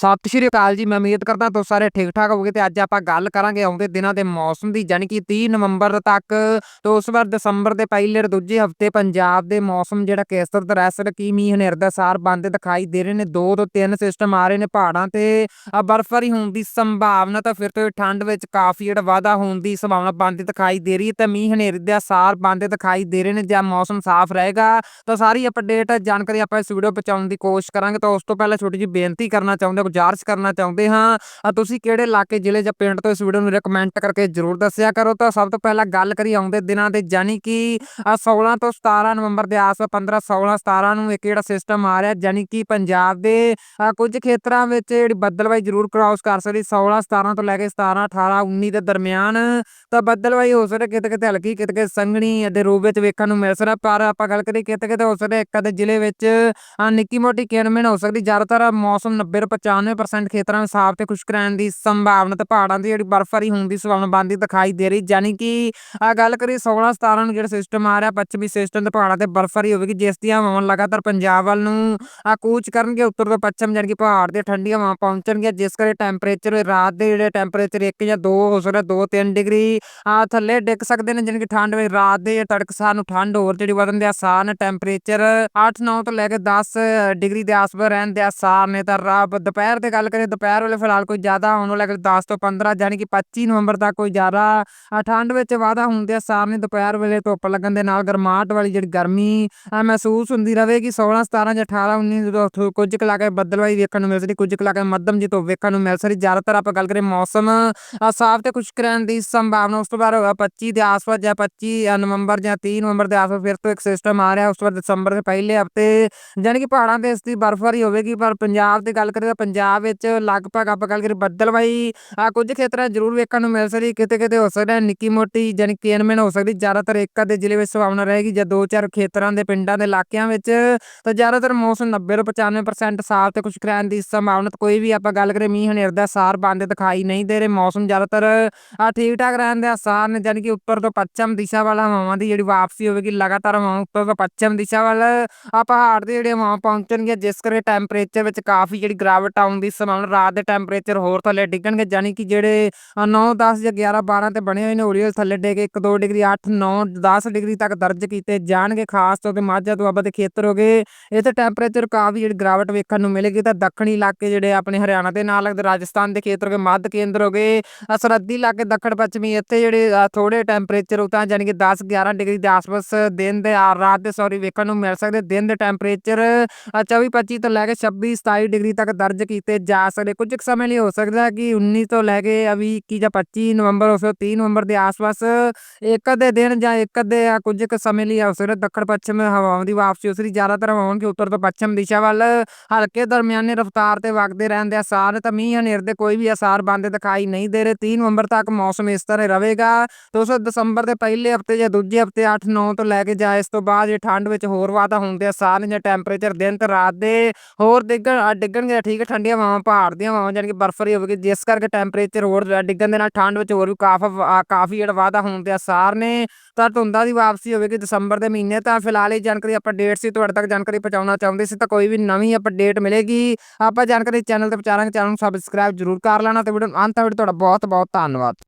ਸਤਿ ਸ਼੍ਰੀ ਅਕਾਲ ਜੀ, ਮੈਂ ਉਮੀਦ ਕਰਦਾ ਤੁਸੀਂ ਸਾਰੇ ਠੀਕ ਠਾਕ ਹੋਗੇ ਤੇ ਅੱਜ ਆਪਾਂ ਗੱਲ ਕਰਾਂਗੇ ਆਉਂਦੇ ਦਿਨਾਂ ਦੇ ਮੌਸਮ ਦੀ, ਜਾਣੀ ਕਿ 30 ਨਵੰਬਰ ਤੱਕ ਤੋਂ ਉਸ ਵਾਰ ਦਸੰਬਰ ਦੇ ਪਹਿਲੇ ਦੂਜੇ ਹਫ਼ਤੇ ਪੰਜਾਬ ਦੇ ਮੌਸਮ ਜਿਹੜਾ ਕਿਸ ਤਰ੍ਹਾਂ ਦਾ ਰਹਿ ਸਕਦਾ ਕੀ ਮੀਂਹ ਹਨੇਰ ਦਾ ਸਾਰ ਬੰਦੇ ਦਿਖਾਈ ਦੇ ਰਹੇ ਨੇ, ਦੋ ਤੋਂ ਤਿੰਨ ਸਿਸਟਮ ਆ ਰਹੇ ਨੇ ਪਹਾੜਾਂ ਤੇ ਬਰਫ਼ਬਾਰੀ ਹੋਣ ਦੀ ਸੰਭਾਵਨਾ ਤਾਂ ਫਿਰ ਤੋਂ ਠੰਡ ਵਿੱਚ ਕਾਫੀ ਜਿਹੜਾ ਵਾਧਾ ਹੋਣ ਦੀ ਸੰਭਾਵਨਾ ਬੰਦੇ ਦਿਖਾਈ ਦੇ ਰਹੀ ਹੈ ਤੇ ਮੀਂਹ ਹਨੇਰ ਦਾ ਸਾਰ ਬੰਦੇ ਦਿਖਾਈ ਦੇ ਰਹੇ ਨੇ, ਜਾਂ ਮੌਸਮ ਸਾਫ਼ ਰਹੇਗਾ ਤਾਂ ਸਾਰੀ ਅਪਡੇਟ ਜਾਣਕਾਰੀ ਆਪਾਂ ਇਸ ਵੀਡੀਓ ਪਹੁੰਚਾਉਣ ਦੀ ਕੋਸ਼ਿਸ਼ ਕਰਾਂਗੇ, ਤਾਂ ਉਸ ਤੋਂ ਪਹਿਲਾਂ ਛੋਟੀ ਜਿਹੀ ਬੇਨਤੀ ਕਰਨਾ ਚਾਹੁੰਦੇ ਗੁਜ਼ਾਰਿਸ਼ ਕਰਨਾ ਚਾਹੁੰਦੇ ਹਾਂ। ਤੁਸੀਂ ਕਿਹੜੇ ਇਲਾਕੇ ਜ਼ਿਲ੍ਹੇ ਜਾਂ ਪਿੰਡ ਤੋਂ ਇਸ ਵੀਡੀਓ ਨੂੰ ਰეკਮੈਂਟ ਕਰਕੇ ਜਰੂਰ ਦੱਸਿਆ ਕਰੋ। ਤਾਂ ਸਭ ਤੋਂ ਪਹਿਲਾਂ ਗੱਲ ਕਰੀ ਆਉਂਦੇ ਦਿਨਾਂ ਦੇ ਜਾਨੀ ਕਿ ਅ, 16 ਤੋਂ 17 ਨਵੰਬਰ ਦੇ ਆਸ-ਪਾਸ 15 16 17 ਨੂੰ ਇੱਕ ਜਿਹੜਾ ਸਿਸਟਮ ਆ ਰਿਹਾ ਜਾਨੀ ਕਿ ਪੰਜਾਬ ਦੇ ਅ, ਕੁਝ ਖੇਤਰਾਂ ਵਿੱਚ ਜਿਹੜੀ ਬੱਦਲਬਾਈ ਜ਼ਰੂਰ ਕ੍ਰਾਸ ਕਰ ਸਕਦੀ। 16 17 ਤੋਂ ਲੈ ਕੇ 17 18 19 ਦੇ ਦਰਮਿਆਨ ਤਾਂ ਬੱਦਲਬਾਈ ਹੋ ਸਕਦਾ ਕਿਤੇ ਕਿਤੇ ਹਲਕੀ ਕਿਤੇ ਕਿਤੇ ਸੰਘਣੀ ਅਤੇ ਰੂਪ ਵਿੱਚ ਵੇਖਣ ਨੂੰ ਮਿਲ ਸਕਦਾ। ਪਰ ਆਪਾਂ ਗੱਲ ਕਰੀਏ ਕਿਤੇ ਕਿਤੇ ਹੋ ਸਕਦਾ ਇੱਕ ਅੱਧੇ ਜ਼ਿਲ੍ਹੇ ਵਿੱਚ ਨਿੱਕੀ ਮੋਟੀ ਕਿਣਮਿਣ ਹੋ ਸਕਦੀ। ਜ਼ਿਆਦਾਤਰ ਮੌਸਮ 90 ਤੋਂ 95% ਖੇਤਰਾਂ ਵਿੱਚ ਸਾਫ਼ ਤੇ ਖੁਸ਼ਕ ਰਹਿਣ ਦੀ ਸੰਭਾਵਨਾ ਤੇ ਪਹਾੜਾਂ ਦੀ ਜਿਹੜੀ ਬਰਫ਼ਬਾਰੀ ਹੋਣ ਦੀ ਸੰਭਾਵਨਾ ਬਣਦੀ ਦਿਖਾਈ ਦੇ ਰਹੀ। ਜਾਨੀ ਕਿ ਆ ਗੱਲ ਕਰੀਏ 16 17 ਨੂੰ ਜਿਹੜਾ ਸਿਸਟਮ ਆ ਰਿਹਾ, ਪੱਛਮੀ ਸਿਸਟਮ ਤੇ ਪਹਾੜਾਂ ਤੇ ਬਰਫ਼ਬਾਰੀ ਹੋਵੇਗੀ, ਜਿਸ ਦੀਆਂ ਹਵਾਵਾਂ ਲਗਾਤਾਰ ਪੰਜਾਬ ਵੱਲ ਨੂੰ ਆ ਕੂਚ ਕਰਨਗੇ ਉੱਤਰ ਤੋਂ ਪੱਛਮ ਜਾਨੀ ਕਿ ਪਹਾੜ ਦੇ ਠੰਡੀਆਂ ਹਵਾਵਾਂ ਪਹੁੰਚਣਗੀਆਂ, ਜਿਸ ਕਰਕੇ ਟੈਂਪਰੇਚਰ ਰਾਤ ਦੇ ਜਿਹੜੇ ਟੈਂਪਰੇਚਰ 1 ਜਾਂ 2 ਹੋ ਸਕਦਾ 2 3 ਡਿਗਰੀ ਆ ਥੱਲੇ ਡਿੱਗ ਸਕਦੇ ਨੇ ਜਾਨੀ ਕਿ ਠੰਡ ਵਿੱਚ ਰਾਤ ਦੇ ਤੜਕਸਾਰ ਨੂੰ ਠੰਡ ਹੋਰ ਜਿਹੜੀ ਵਧਣ ਦੇ ਆਸਾਰ ਨੇ ਟੈਂਪਰੇਚਰ 8 9 ਤੋਂ ਲੈ ਕੇ 10 ਡਿਗਰੀ ਦੇ ਆਸ-ਪਾਸ ਰਹਿਣ ਦੇ ਆਸਾਰ ਨੇ ਤਾਂ ਰਾਤ ਦੁਪਹਿਰ ਤੇ ਗੱਲ ਕਰੀਏ ਦੁਪਹਿਰ ਵੇਲੇ ਫਿਲਹਾਲ ਕੋਈ ਜ਼ਿਆਦਾ ਹੋਣ ਵਾਲਾ 10 ਤੋਂ 15 ਜਾਨੀ ਕਿ 25 ਨਵੰਬਰ ਤੱਕ ਕੋਈ ਜ਼ਿਆਦਾ ਆ, ਠੰਡ ਵਿੱਚ ਵਾਧਾ ਹੋਣ ਦੇ ਆਸਾਰ ਦੁਪਹਿਰ ਵੇਲੇ ਧੁੱਪ ਲੱਗਣ ਦੇ ਨਾਲ ਗਰਮਾਹਟ ਵਾਲੀ ਜਿਹੜੀ ਗਰਮੀ ਆ, ਮਹਿਸੂਸ ਹੁੰਦੀ ਰਹੇਗੀ। 16 17 ਜਾਂ 18 19 ਜਦੋਂ ਕੁਝ ਕੁ ਇਲਾਕੇ ਬੱਦਲਵਾਈ ਵੇਖਣ ਨੂੰ ਮਿਲ ਸਕਦੀ ਕੁਝ ਇਲਾਕੇ ਮੱਧਮ ਜੀ ਧੁੱਪ ਵੇਖਣ ਨੂੰ ਮਿਲ ਸਕਦੀ ਜ਼ਿਆਦਾਤਰ ਆਪਾਂ ਗੱਲ ਕਰੀਏ ਮੌਸਮ ਸਾਫ਼ ਤੇ ਖੁਸ਼ਕ ਰਹਿਣ ਦੀ ਸੰਭਾਵਨਾ ਉਸ ਤੋਂ ਬਾਅਦ ਹੋਗਾ 25 ਦੇ ਆਸ-ਪਾਸ ਜਾਂ 25 ਨਵੰਬਰ ਜਾਂ 30 ਨਵੰਬਰ ਦੇ ਆਸ-ਪਾਸ ਫਿਰ ਤੋਂ ਇੱਕ ਸਿਸਟਮ ਆ ਰਿਹਾ ਉਸ ਤੋਂ ਬਾਅਦ ਦਸੰਬਰ ਦੇ ਪਹਿਲੇ ਹਫ਼ਤੇ ਜਾਨੀ ਕਿ ਪਹਾੜਾਂ ਤੇ ਇਸ ਦੀ ਬਰਫ਼ਬਾਰੀ ਹੋਵੇਗੀ। ਪਰ ਪੰਜਾਬ ਦੀ ਗੱਲ ਕਰੀਏ ਤਾਂ ਪੰਜਾਬ ਵਿੱਚ ਲਗਭਗ ਆਪਾਂ ਗੱਲ ਕਰੀਏ ਬੱਦਲਵਾਈ ਆ ਕੁਝ ਖੇਤਰਾਂ ਜ਼ਰੂਰ ਵੇਖਣ ਨੂੰ ਮਿਲ ਸਕਦੀ, ਕਿਤੇ ਕਿਤੇ ਹੋ ਸਕਦਾ ਨਿੱਕੀ ਮੋਟੀ ਜਾਨੀ ਕਿ ਹੋ ਸਕਦੀ, ਜ਼ਿਆਦਾਤਰ ਇੱਕ ਅੱਧੇ ਜ਼ਿਲ੍ਹੇ ਵਿੱਚ ਸੰਭਾਵਨਾ ਰਹੇਗੀ, ਜਾਂ ਦੋ ਚਾਰ ਖੇਤਰਾਂ ਦੇ ਪਿੰਡਾਂ ਦੇ ਇਲਾਕਿਆਂ ਵਿੱਚ, ਤਾਂ ਜ਼ਿਆਦਾਤਰ ਮੌਸਮ 90 ਤੋਂ 95% ਸਾਫ਼ ਤੇ ਖੁਸ਼ਕ ਰਹਿਣ ਦੀ ਸੰਭਾਵਨਾ ਕੋਈ ਵੀ ਆਪਾਂ ਗੱਲ ਕਰੀਏ ਮੀਂਹ ਹਨੇਰ ਦਾ ਸਾਰ ਬੰਦ ਦਿਖਾਈ ਨਹੀਂ ਦੇ ਰਹੇ, ਮੌਸਮ ਜ਼ਿਆਦਾਤਰ ਠੀਕ ਠਾਕ ਰਹਿਣ ਦੇ ਆਸਾਰ ਨੇ ਜਾਨੀ ਕਿ ਉੱਤਰ ਤੋਂ ਪੱਛਮ ਦਿਸ਼ਾ ਵਾਲਾ ਹਵਾਵਾਂ ਦੀ ਜਿਹੜੀ ਵਾਪਸੀ ਹੋਵੇਗੀ, ਲਗਾਤਾਰ ਹਵਾਵਾਂ ਉੱਤਰ ਤੋਂ ਪੱਛਮ ਦਿਸ਼ਾ ਵੱਲ ਆ ਪਹਾੜ ਦੇ ਜਿਹੜੇ ਹਵਾਵਾਂ ਪਹੁੰਚਣਗੀਆਂ, ਜਿਸ ਕਰਕੇ ਟੈਂਪਰੇਚਰ ਵਿੱਚ ਕਾਫੀ ਜਿਹੜੀ ਗਿਰਾਵਟ ਆਉਣ ਦੀ ਸੰਭਾਵਨਾ ਰਾਤ ਦੇ ਟੈਂਪਰੇਚਰ ਹੋਰ ਥੱਲੇ ਡਿੱਗਣਗੇ ਜਾਨੀ ਕਿ ਜਿਹੜੇ 9 10 ਜਾਂ 11 12 ਤੇ ਬਣੇ ਹੋਏ ਨੇ ਹੌਲੀ ਹੌਲੀ ਥੱਲੇ ਡਿੱਗੇ ਕੇ 1 2 ਡਿਗਰੀ 8 9 10 ਡਿਗਰੀ ਤੱਕ ਦਰਜ ਕੀਤੇ ਜਾਣਗੇ ਖਾਸ ਤੌਰ ਤੇ ਮਾਝਾ ਦੁਆਬਾ ਦੇ ਖੇਤਰ ਹੋ ਗਏ। ਇੱਥੇ ਟੈਂਪਰੇਚਰ ਕਾਫੀ ਜਿਹੜੀ ਗਿਰਾਵਟ ਵੇਖਣ ਨੂੰ ਮਿਲੇਗੀ ਤਾਂ ਦੱਖਣੀ ਇਲਾਕੇ ਜਿਹੜੇ ਆਪਣੇ ਹਰਿਆਣਾ ਦੇ ਨਾਲ ਲੱਗਦੇ ਰਾਜਸਥਾਨ ਦੇ ਖੇਤਰ ਹੋ ਗਏ ਮੱਧ ਕੇਂਦਰ ਹੋ ਗਏ ਸਰਹੱਦੀ ਇਲਾਕੇ ਦੱਖਣ ਪੱਛਮੀ ਇੱਥੇ ਜਿਹੜੇ ਅ, ਥੋੜੇ ਟੈਂਪਰੇਚਰ ਉਤਾਂ ਜਾਨੀ ਕਿ 10 11 ਡਿਗਰੀ ਦੇ ਆਸ-ਪਾਸ ਦਿਨ ਦੇ ਆ ਰਾਤ ਦੇ ਸੌਰੀ ਵੇਖਣ ਨੂੰ ਮਿਲ ਸਕਦੇ ਦਿਨ ਦੇ ਟੈਂਪਰੇਚਰ 24 25 ਤੋਂ ਲੈ ਕੇ 26 27 ਡਿਗਰੀ ਤੱਕ ਦਰਜ ਕੀਤੇ ਜਾ ਸਕਦੇ ਕੁਝ ਕੁ ਸਮੇਂ ਲਈ ਹੋ ਸਕਦਾ ਕਿ 19 ਤੋਂ ਲੈ ਕੇ ਅਭੀ 21 ਜਾਂ 25 ਨਵੰਬਰ ਹੋ ਸਕਦਾ 30 ਨਵੰਬਰ ਦੇ ਆਸ-ਪਾਸ ਇੱਕ ਅੱਧੇ ਦਿਨ ਜਾਂ ਇੱਕ ਅੱਧੇ ਆ ਕੁਝ ਕੁ ਸਮੇਂ ਲਈ ਹੋ ਸਕਦਾ ਦੱਖਣ ਪੱਛਮ ਹਵਾਵਾਂ ਦੀ ਵਾਪਸੀ ਉਸ ਦੀ ਜ਼ਿਆਦਾਤਰ ਹਵਾਵਾਂ ਕਿ ਉੱਤਰ ਤੋਂ ਪੱਛਮ ਦਿਸ਼ਾ ਵੱਲ ਹਲਕੇ ਦਰਮਿਆਨੇ ਰਫ਼ਤਾਰ ਤੇ ਵਗਦੇ ਰਹਿਣ ਦੇ ਆਸਾਰ ਨੇ ਤਾਂ ਮੀਂਹ ਹਨੇਰ ਦੇ ਕੋਈ ਵੀ ਅਸਾਰ ਬੰਦੇ ਦਿਖਾਈ ਨਹੀਂ ਦੇ ਰਹੇ। 30 ਨਵੰਬਰ ਤੱਕ ਮੌਸਮ ਇਸ ਤਰ੍ਹਾਂ ਰਹੇਗਾ। ਤੇ ਦਸੰਬਰ ਦੇ ਪਹਿਲੇ ਹਫ਼ਤੇ ਜਾਂ ਦੂਜੇ ਹਫ਼ਤੇ 8 9 ਤੋਂ ਲੈ ਕੇ ਜਾਂ ਇਸ ਤੋਂ ਬਾਅਦ ਜੇ ਠੰਡ ਵਿੱਚ ਹੋਰ ਵਾਧਾ ਹੋਣ ਦੇ ਆਸਾਰ ਜਾਂ ਟੈਂਪਰੇਚਰ ਦਿਨ ਤੇ ਰਾਤ ਦੇ ਹੋਰ ਡਿੱਗਣ, ਡਿੱਗਣਗੇ ਠੀਕ ਹੈ ਠੰਡੀਆਂ ਹਵਾਵਾਂ, ਪਹਾੜ ਦੀਆਂ ਹਵਾਵਾਂ ਜਾਨੀ ਕਿ ਬਰਫਰੀ ਹੋਵੇਗੀ ਜਿਸ ਕਰਕੇ ਟੈਂਪਰੇਚਰ ਹੋਰ ਡਿੱਗਣ ਦੇ ਨਾਲ ਠੰਡ ਵਿੱਚ ਹੋਰ ਵੀ ਕਾਫੀ ਕਾਫੀ ਜਿਹੜਾ ਵਾਧਾ ਹੋਣ ਦੇ ਆਸਾਰ ਨੇ। ਤਾਂ ਧੁੰਦਾਂ ਦੀ ਵਾਪਸੀ ਹੋਵੇਗੀ ਦਸੰਬਰ ਦੇ ਮਹੀਨੇ, ਤਾਂ ਫਿਲਹਾਲ ਇਹ ਜਾਣਕਾਰੀ ਅਪਡੇਟ ਸੀ, ਤੁਹਾਡੇ ਤੱਕ ਜਾਣਕਾਰੀ ਪਹੁੰਚਾਉਣਾ ਚਾਹੁੰਦੇ ਸੀ, ਤਾਂ ਕੋਈ ਵੀ ਨਵੀਂ ਅਪਡੇਟ ਮਿਲੇਗੀ। ਆਪਾਂ ਜਾਣਕਾਰੀ ਚੈਨਲ ਤੇ ਪਹੁੰਚਾਵਾਂਗੇ ਚੈਨਲ ਨੂੰ ਸਬਸਕ੍ਰਾਈਬ ਜ਼ਰੂਰ ਕਰ ਲੈਣਾ, ਤੇ ਵੀਡੀਓ ਨੂੰ ਅੰਤ ਤੱਕ ਤੁਹਾਡਾ ਬਹੁਤ ਬਹੁਤ ਧੰਨਵਾਦ।